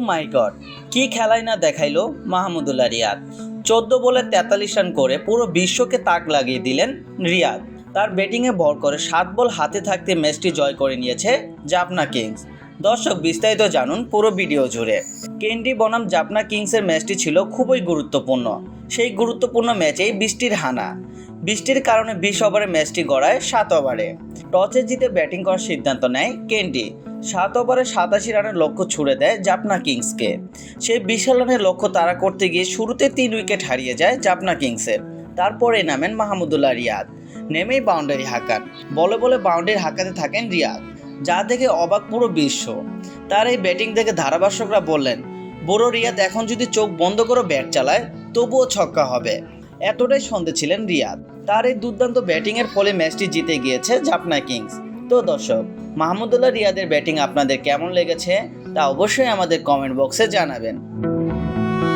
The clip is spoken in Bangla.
মাই গড কি খেলায় না দেখাইলো মাহমুদুল্লাহ রিয়াদ। চোদ্দ বলে তেতাল্লিশ রান করে পুরো বিশ্বকে তাক লাগিয়ে দিলেন রিয়াদ। তার ব্যাটিংয়ে ভর করে সাত বল হাতে থাকতে ম্যাচটি জয় করে নিয়েছে জাপনা কিংস। দর্শক, বিস্তারিত জানুন পুরো ভিডিও জুড়ে। কেন্ডি বনাম জাপনা কিংসের ম্যাচটি ছিল খুবই গুরুত্বপূর্ণ। সেই গুরুত্বপূর্ণ ম্যাচেই বৃষ্টির হানা। বৃষ্টির কারণে বিশ ওভারে ম্যাচটি গড়ায় সাত ওভারে। টসে জিতে ব্যাটিং করার সিদ্ধান্ত নেয় কেন্ডি। সাত ওভারে সাতাশি রানের লক্ষ্য ছুড়ে দেয় জাপনা কিংসকে। সেই বিশাল রানের লক্ষ্য তারা করতে গিয়ে শুরুতে তিন উইকেট হারিয়ে যায় জাপনা কিংসের। তারপরে নামেন মাহমুদুল্লাহ রিয়াদ। নেমেই বাউন্ডারি হাঁকান। বলে বলে বাউন্ডারি হাঁকাতে থাকেন রিয়াদ, যা দেখে অবাক পুরো বিশ্ব। তার এই ব্যাটিং দেখে ধারাভাষ্যকরা বললেন বুড়ো রিয়াদ এখন যদি চোখ বন্ধ করে ব্যাট চালায়, তবুও ছক্কা হবে। এতটাই সন্দেহ ছিলেন রিয়াদ। তার এই দুর্দান্ত ব্যাটিংয়ের ফলে ম্যাচটি জিতে গিয়েছে জাপনা কিংস। তো দর্শক মাহমুদুল্লাহ রিয়াদের ব্যাটিং আপনাদের কেমন লেগেছে তা অবশ্যই আমাদের কমেন্ট বক্সে জানাবেন।